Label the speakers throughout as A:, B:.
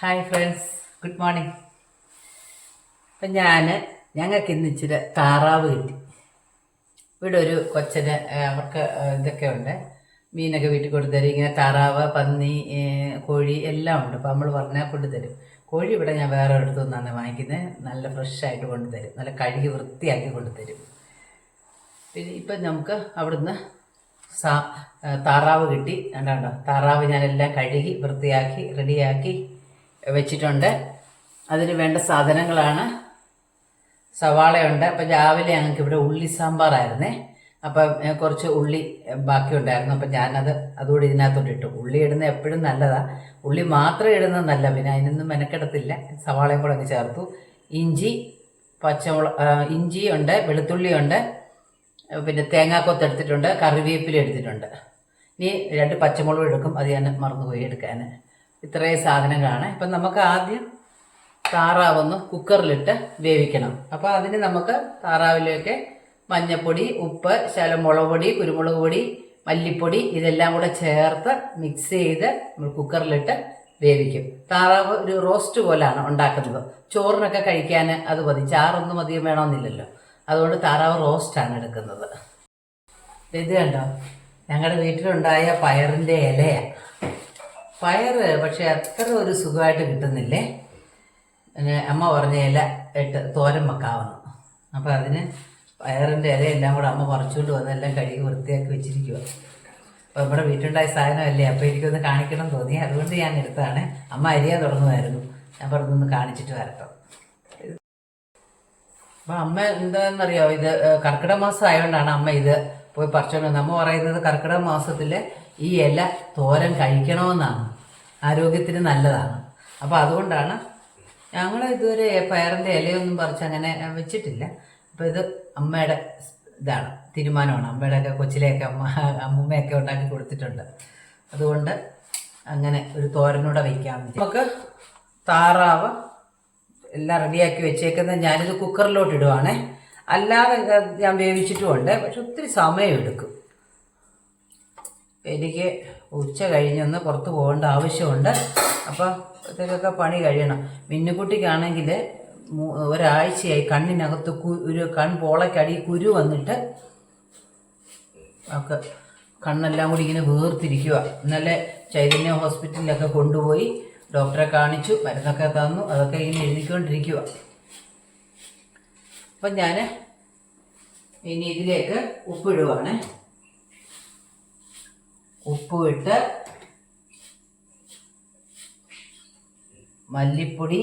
A: Hi friends good morning അപ്പം ഞാൻ ഞങ്ങൾക്ക് ഇന്ന് ഇച്ചിരി താറാവ് കിട്ടി. ഇവിടെ ഒരു കൊച്ചന് അവർക്ക് ഇതൊക്കെ ഉണ്ട്. മീനൊക്കെ വീട്ടിൽ കൊണ്ടുതരും ഇങ്ങനെ താറാവ് പന്നി കോഴി എല്ലാം ഉണ്ട്. അപ്പോൾ നമ്മൾ പറഞ്ഞാൽ കൊണ്ടുതരും. കോഴി ഇവിടെ ഞാൻ വേറെ അടുത്തു നിന്നാണ് വാങ്ങിക്കുന്നത്. നല്ല ഫ്രഷായിട്ട് കൊണ്ടുതരും. നല്ല കഴുകി വൃത്തിയാക്കി കൊണ്ടുതരും. പിന്നെ ഇപ്പം നമുക്ക് അവിടുന്ന് സാ താറാവ് കിട്ടി. കണ്ടോ താറാവ് ഞാനെല്ലാം കഴുകി വൃത്തിയാക്കി റെഡിയാക്കി വെച്ചിട്ടുണ്ട്. അതിന് വേണ്ട സാധനങ്ങളാണ്. സവാളയുണ്ട്. അപ്പം രാവിലെ ഞങ്ങൾക്ക് ഇവിടെ ഉള്ളി സാമ്പാറായിരുന്നേ. അപ്പം കുറച്ച് ഉള്ളി ബാക്കി ഉണ്ടായിരുന്നു അപ്പം ഞാനത് അതുകൂടി ഇതിനകത്തോട്ട് ഇട്ടു. ഉള്ളി ഇടുന്നത് എപ്പോഴും നല്ലതാണ് ഉള്ളി മാത്രം ഇടുന്നത് നല്ല പിന്നെ അതിനൊന്നും മെനക്കെടത്തില്ല. സവാളയും കൂടെ അങ്ങ് ചേർത്തു. ഇഞ്ചി പച്ചമുളക് ഇഞ്ചി ഉണ്ട് വെളുത്തുള്ളി ഉണ്ട്. പിന്നെ തേങ്ങാക്കൊത്ത് എടുത്തിട്ടുണ്ട് കറിവേപ്പില എടുത്തിട്ടുണ്ട്. ഇനി രണ്ട് പച്ചമുളക് എടുക്കും. അത് ഞാൻ മറന്നുപോയി എടുക്കാൻ. ഇത്രയും സാധനങ്ങളാണ്. ഇപ്പം നമുക്ക് ആദ്യം താറാവൊന്ന് കുക്കറിലിട്ട് വേവിക്കണം. അപ്പോൾ അതിന് നമുക്ക് താറാവിലേക്ക് മഞ്ഞപ്പൊടി ഉപ്പ് ശകലം മുളക് പൊടി കുരുമുളക് പൊടി മല്ലിപ്പൊടി ഇതെല്ലാം കൂടെ ചേർത്ത് മിക്സ് ചെയ്ത് നമ്മൾ കുക്കറിലിട്ട് വേവിക്കും. താറാവ് ഒരു റോസ്റ്റ് പോലാണ് ഉണ്ടാക്കുന്നത്. ചോറിനൊക്കെ കഴിക്കാൻ അത് മതി. ചാറൊന്നും അധികം വേണമെന്നില്ലല്ലോ. അതുകൊണ്ട് താറാവ് റോസ്റ്റാണ് എടുക്കുന്നത്. ഇത് കണ്ടോ? ഞങ്ങളുടെ വീട്ടിലുണ്ടായ പയറിന്റെ ഇലയാണ് പയറ് പക്ഷെ അത്ര ഒരു സുഖമായിട്ട് കിട്ടുന്നില്ലേ? പിന്നെ അമ്മ പറഞ്ഞ ഇല ഇട്ട് തോരൻ വെക്കാവുന്നു. അപ്പോൾ അതിന് പയറിന്റെ ഇലയെല്ലാം കൂടെ അമ്മ പറിച്ചുകൊണ്ട് വന്ന് എല്ലാം കഴുകി വൃത്തിയാക്കി വെച്ചിരിക്കുക അപ്പോൾ നമ്മുടെ വീട്ടിലുണ്ടായ സാധനമല്ലേ? അപ്പോൾ എനിക്കൊന്ന് കാണിക്കണം തോന്നി. അതുകൊണ്ട് ഞാൻ എടുത്താണ് അമ്മ അരിയാൻ തുടങ്ങുമായിരുന്നു. ഞാൻ പറഞ്ഞൊന്ന് കാണിച്ചിട്ട് വരട്ടോ. അപ്പോൾ അമ്മ എന്താണെന്നറിയോ? ഇത് കർക്കിടക മാസം ആയതുകൊണ്ടാണ് അമ്മ ഇത് പോയി പറിച്ചുകൊണ്ട്. അമ്മ പറയുന്നത് കർക്കിടക മാസത്തിൽ ഈ ഇല തോരൻ കഴിക്കണമെന്നാണ്. ആരോഗ്യത്തിന് നല്ലതാണ്. അപ്പോൾ അതുകൊണ്ടാണ് ഞങ്ങൾ ഇതുവരെ പയറിന്റെ ഇലയൊന്നും പറിച്ച് അങ്ങനെ വെച്ചിട്ടില്ല. അപ്പോൾ ഇത് അമ്മയുടെ ഇതാണ് തീരുമാനമാണ്. അമ്മയുടെ ഒക്കെ കൊച്ചിലെയൊക്കെ അമ്മ അമ്മൂമ്മയൊക്കെ ഉണ്ടാക്കി കൊടുത്തിട്ടുണ്ട്. അതുകൊണ്ട് അങ്ങനെ ഒരു തോരനൂടെ വയ്ക്കാൻ നമുക്ക് താറാവ് എല്ലാം റെഡിയാക്കി വെച്ചേക്കുന്നത് ഞാനിത് കുക്കറിലോട്ട് ഇടുവാണേ. അല്ലാതെ ഞാൻ വേവിച്ചിട്ടുമുണ്ട് പക്ഷെ ഒത്തിരി സമയം എടുക്കും. എനിക്ക് ഉച്ച കഴിഞ്ഞൊന്ന് പുറത്ത് പോകേണ്ട ആവശ്യമുണ്ട്. അപ്പം ഇതൊക്കെ പണി കഴിയണം. മിന്നുകുട്ടിക്കാണെങ്കിൽ ഒരാഴ്ചയായി കണ്ണിനകത്ത് ഒരു കൺപോളയ്ക്കടി കുരു വന്നിട്ട് ഒക്കെ കണ്ണെല്ലാം കൂടി ഇങ്ങനെ വേർതിരിക്കുക ഇന്നലെ ചൈതന്യ ഹോസ്പിറ്റലിലൊക്കെ കൊണ്ടുപോയി ഡോക്ടറെ കാണിച്ചു മരുന്നൊക്കെ തന്നു അതൊക്കെ ഇങ്ങനെ എഴുതിക്കൊണ്ടിരിക്കുക അപ്പം ഞാൻ ഇനി ഇതിലേക്ക് ഉപ്പിടുവാണ്. ഉപ്പിട്ട് മല്ലിപ്പൊടി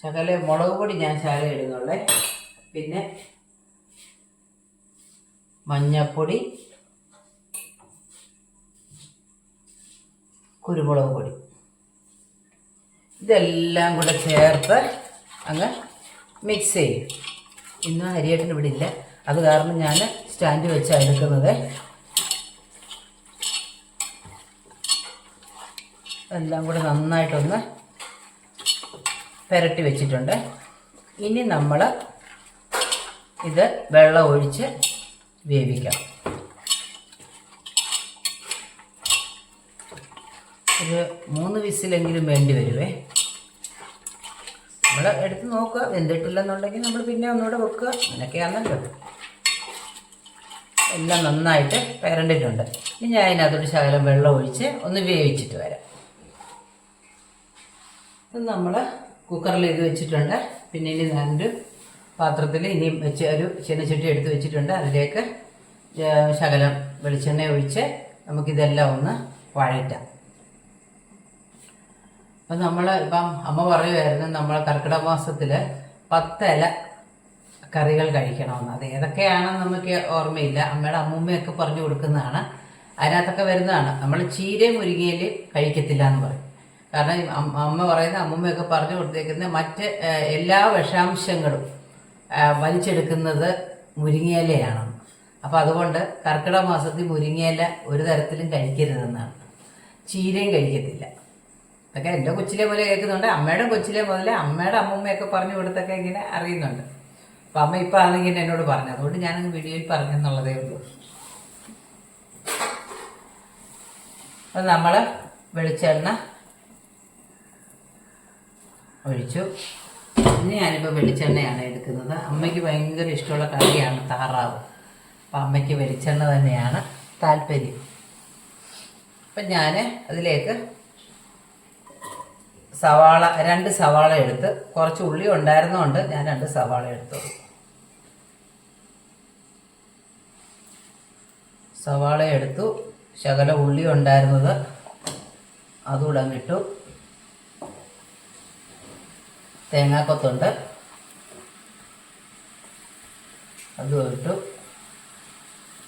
A: ശകല മുളക് പൊടി ഞാൻ ശകല ഇടുന്നുള്ളേ. പിന്നെ മഞ്ഞപ്പൊടി കുരുമുളക് പൊടി. ഇതെല്ലാം കൂടെ ചേർത്ത് അങ്ങ് മിക്സ് ചെയ്യും. ഇന്ന് അരിയേട്ടന് ഇവിടെ ഇല്ല. അത് കാരണം ഞാൻ സ്റ്റാൻഡ് വെച്ചാണ് എടുക്കുന്നത് എല്ലാം കൂടെ നന്നായിട്ടൊന്ന് പുരട്ടി വെച്ചിട്ടുണ്ട്. ഇനി നമ്മൾ ഇത് വെള്ളം ഒഴിച്ച് വേവിക്കാം. ഒരു മൂന്ന് വിസിലെങ്കിലും വേണ്ടി വരുവേ. നമ്മൾ എടുത്ത് നോക്കുക വെന്തിട്ടില്ലെന്നുണ്ടെങ്കിൽ നമ്മൾ പിന്നെ ഒന്നുകൂടെ വെക്കുക. അങ്ങനെയൊക്കെയാണല്ലോ. എല്ലാം നന്നായിട്ട് പരണ്ടിട്ടുണ്ട് ഇനി ഞാൻ അതിനകത്തോട്ട് ശകലം വെള്ളം ഒഴിച്ച് ഒന്ന് വേവിച്ചിട്ട് വരാം. ഇത് നമ്മൾ കുക്കറിൽ ഇത് വെച്ചിട്ടുണ്ട്. പിന്നെ ഇനി ഞാനൊരു പാത്രത്തിൽ ഇനിയും വെച്ച് ഒരു ചീനച്ചട്ടി എടുത്ത് വെച്ചിട്ടുണ്ട്. അതിലേക്ക് ശകലം വെളിച്ചെണ്ണ ഒഴിച്ച് നമുക്കിതെല്ലാം ഒന്ന് വഴറ്റാം. അപ്പം നമ്മൾ ഇപ്പം അമ്മ പറയുമായിരുന്നു നമ്മൾ കർക്കിടക മാസത്തിൽ പത്തില കറികൾ കഴിക്കണമെന്ന്. അത് ഏതൊക്കെയാണെന്ന് നമുക്ക് ഓർമ്മയില്ല. അമ്മയുടെ അമ്മൂമ്മയൊക്കെ പറഞ്ഞു കൊടുക്കുന്നതാണ്. അതിനകത്തൊക്കെ വരുന്നതാണ്. നമ്മൾ ചീരയും മുരിങ്ങയിൽ കഴിക്കത്തില്ല എന്ന് പറയും. കാരണം അമ്മ അമ്മ പറയുന്ന അമ്മൂമ്മയൊക്കെ പറഞ്ഞു കൊടുത്തേക്കുന്ന മറ്റ് എല്ലാ വിഷാംശങ്ങളും വലിച്ചെടുക്കുന്നത് മുരിങ്ങയിലയാണ്. അപ്പോൾ അതുകൊണ്ട് കർക്കിടക മാസത്തിൽ മുരിങ്ങയില ഒരു തരത്തിലും കഴിക്കരുതെന്നാണ്. ചീരയും കഴിക്കത്തില്ല. അതൊക്കെ എന്റെ കൊച്ചിലെ പോലെ കേൾക്കുന്നുണ്ട്. അമ്മയുടെ കൊച്ചിലെ മുതലേ അമ്മയുടെ അമ്മൂമ്മയൊക്കെ പറഞ്ഞു കൊടുത്തൊക്കെ ഇങ്ങനെ അറിയുന്നുണ്ട്. അപ്പം അമ്മ ഇപ്പം ആണെങ്കിൽ എന്നോട് പറഞ്ഞു അതുകൊണ്ട് ഞാനങ്ങ് വീഡിയോയിൽ പറഞ്ഞെന്നുള്ളതേ ഉള്ളൂ. അപ്പം നമ്മൾ വെളിച്ചെണ്ണ ഒഴിച്ചു. ഇനി ഞാനിപ്പോൾ വെളിച്ചെണ്ണയാണ് എടുക്കുന്നത്. അമ്മയ്ക്ക് ഭയങ്കര ഇഷ്ടമുള്ള കറിയാണ് താറാവ്. അപ്പം അമ്മയ്ക്ക് വെളിച്ചെണ്ണ തന്നെയാണ് താല്പര്യം. അപ്പം ഞാൻ അതിലേക്ക് സവാള രണ്ട് സവാള എടുത്ത് കുറച്ച് ഉള്ളി ഉണ്ടായിരുന്നതുകൊണ്ട് ഞാൻ രണ്ട് സവാള എടുത്തു. സവാള എടുത്തു. ശകല ഉള്ളി ഉണ്ടായിരുന്നത് അതുകൂടെ അങ്ങിട്ടു തേങ്ങാക്കൊത്തുണ്ട്. അതും ഇട്ടു.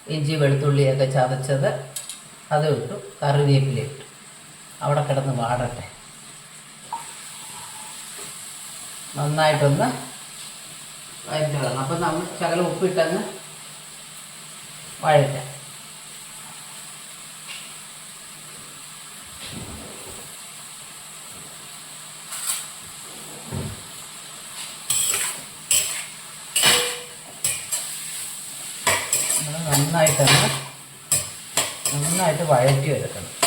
A: ഇഞ്ചി വെളുത്തുള്ളിയൊക്കെ ചതച്ചത് അതും ഇട്ടു. കറിവേപ്പില ഇട്ടു. അവിടെ കിടന്ന് വാടട്ടെ. നന്നായിട്ടൊന്ന് വഴറ്റി വിടണം അപ്പം നമ്മൾ ശകലം ഉപ്പിട്ടങ്ങ് വഴറ്റാം. നന്നായിട്ടങ്ങ് നന്നായിട്ട് വഴറ്റി എടുക്കണം.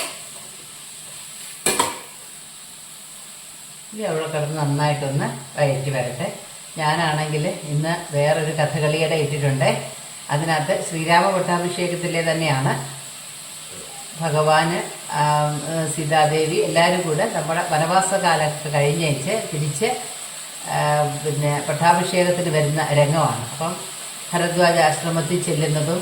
A: ഇനി അവിടെ കിടന്ന് നന്നായിട്ടൊന്ന് വയറ്റി വരട്ടെ. ഞാനാണെങ്കിൽ ഇന്ന് വേറൊരു കഥകളിയുടെ ഇട്ടിട്ടുണ്ട്. അതിനകത്ത് ശ്രീരാമ പട്ടാഭിഷേകത്തിലെ തന്നെയാണ്. ഭഗവാന് സീതാദേവി എല്ലാവരും കൂടെ നമ്മുടെ വനവാസ കാലത്ത് കഴിഞ്ഞേച്ച് തിരിച്ച് പിന്നെ പട്ടാഭിഷേകത്തിന് വരുന്ന രംഗമാണ്. അപ്പം ഭരദ്വാജ ആശ്രമത്തിൽ ചെല്ലുന്നതും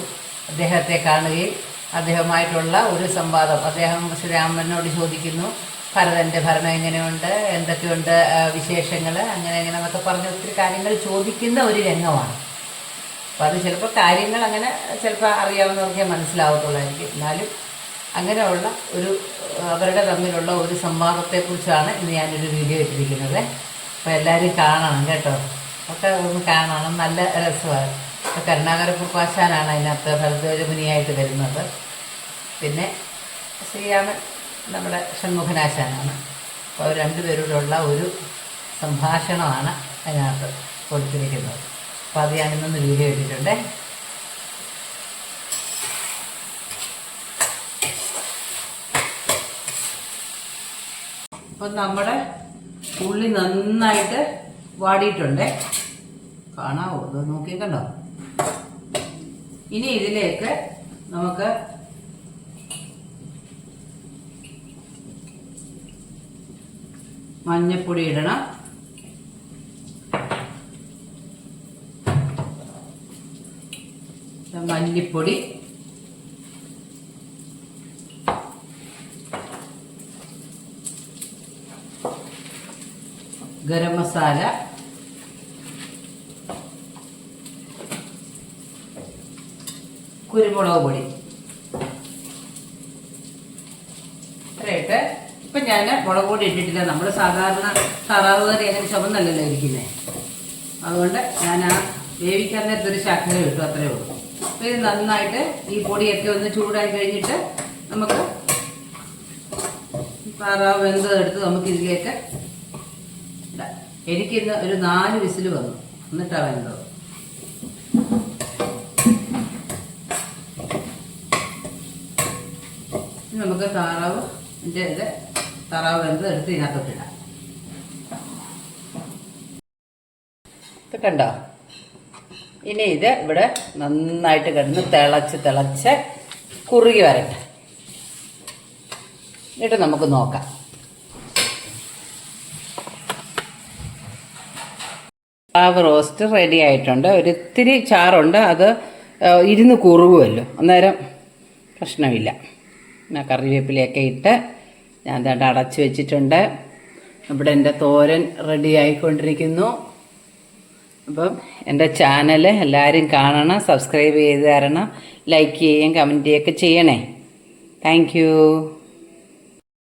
A: അദ്ദേഹത്തെ കാണുകയും അദ്ദേഹമായിട്ടുള്ള ഒരു സംവാദം അദ്ദേഹം ശ്രീരാമനോട് ചോദിക്കുന്നു. ഭരതന്റെ ഭരണം എങ്ങനെയുണ്ട്? എന്തൊക്കെയുണ്ട് വിശേഷങ്ങൾ അങ്ങനെ എങ്ങനെ എന്നൊക്കെ പറഞ്ഞ് ഒത്തിരി കാര്യങ്ങൾ ചോദിക്കുന്ന ഒരു രംഗമാണ്. അപ്പോൾ അത് ചിലപ്പോൾ കാര്യങ്ങൾ അങ്ങനെ ചിലപ്പോൾ അറിയാവുന്നവർക്കേ മനസ്സിലാവത്തുള്ളായിരിക്കും എന്നാലും അങ്ങനെയുള്ള ഒരു അവരുടെ തമ്മിലുള്ള ഒരു സംവാദത്തെക്കുറിച്ചാണ് ഇന്ന് ഞാനൊരു വീഡിയോ ഇട്ടിരിക്കുന്നത്. അപ്പോൾ എല്ലാവരും കാണണം കേട്ടോ. ഒക്കെ ഒന്ന് കാണണം. നല്ല രസമാണ്. ഇപ്പോൾ കരുണാകര കുർപ്പാശാനാണ് അതിനകത്ത് ഭരദ്വാജമുനിയായിട്ട് വരുന്നത്. പിന്നെ ശ്രീരാമൻ നമ്മുടെ ഷൺമുഖനാശാനാണ്. അപ്പോൾ അവർ രണ്ടുപേരോടുള്ള ഒരു സംഭാഷണമാണ് അതിനകത്ത് കൊടുത്തിരിക്കുന്നത്. അപ്പോൾ അത് ഞാനിന്നൊന്ന് വീഡിയോ ഇട്ടിട്ടുണ്ട് അപ്പം നമ്മുടെ ഉള്ളി നന്നായിട്ട് വാടിയിട്ടുണ്ട്. കാണാവോ? നോക്കി കണ്ടോ ഇനി ഇതിലേക്ക് നമുക്ക് മഞ്ഞപ്പൊടി ഇടണം. മല്ലിപ്പൊടി. ഗരം മസാല. കുരുമുളക് പൊടി. ഇപ്പം ഞാൻ മുളക് പൊടി ഇട്ടിട്ടില്ല. നമ്മൾ സാധാരണ താറാവ് കറി അങ്ങനെ ചുമന്നല്ലല്ലോ ഇരിക്കുന്നത് അതുകൊണ്ട് ഞാൻ ആ വേവിക്കാൻ നേരത്തൊരു ശർക്കര ഇട്ടു അത്രേ ഉള്ളൂ. അപ്പോൾ ഇത് നന്നായിട്ട് ഈ പൊടിയൊക്കെ ഒന്ന് ചൂടായി കഴിഞ്ഞിട്ട് നമുക്ക് താറാവ് വെന്തതെടുത്ത് നമുക്ക് ഇതിലേക്ക് എനിക്കിന്ന് ഒരു നാല് വിസിൽ വന്നു. എന്നിട്ടാണ് വെന്തത്. നമുക്ക് താറാവ് ഇത് താറാവ് വെന്ത് എടുത്ത് ഇതിനകത്തോട്ട് ഇത് കണ്ടോ? ഇനി ഇത് ഇവിടെ നന്നായിട്ട് കിടന്ന് തിളച്ച് തിളച്ച് കുറുകി വരട്ടെ. എന്നിട്ട് നമുക്ക് നോക്കാം. പ്ലാവ് റോസ്റ്റ് റെഡി ആയിട്ടുണ്ട്. ഒരിത്തിരി ചാറുണ്ട്. അത് ഇരുന്ന് കുറുകുമല്ലോ. അന്നേരം പ്രശ്നമില്ല. പിന്നെ കറിവേപ്പിലയൊക്കെ ഇട്ട് ഞാൻ ദാണ്ട് അടച്ചു വെച്ചിട്ടുണ്ട്. ഇവിടെ എന്റെ തോരൻ റെഡി ആയിക്കൊണ്ടിരിക്കുന്നു. അപ്പം എന്റെ ചാനൽ എല്ലാവരും കാണണം സബ്സ്ക്രൈബ് ചെയ്ത് തരണം ലൈക്ക് ചെയ്യുകയും കമന്റ് ചെയ്യുകയൊക്കെ ചെയ്യണേ. താങ്ക്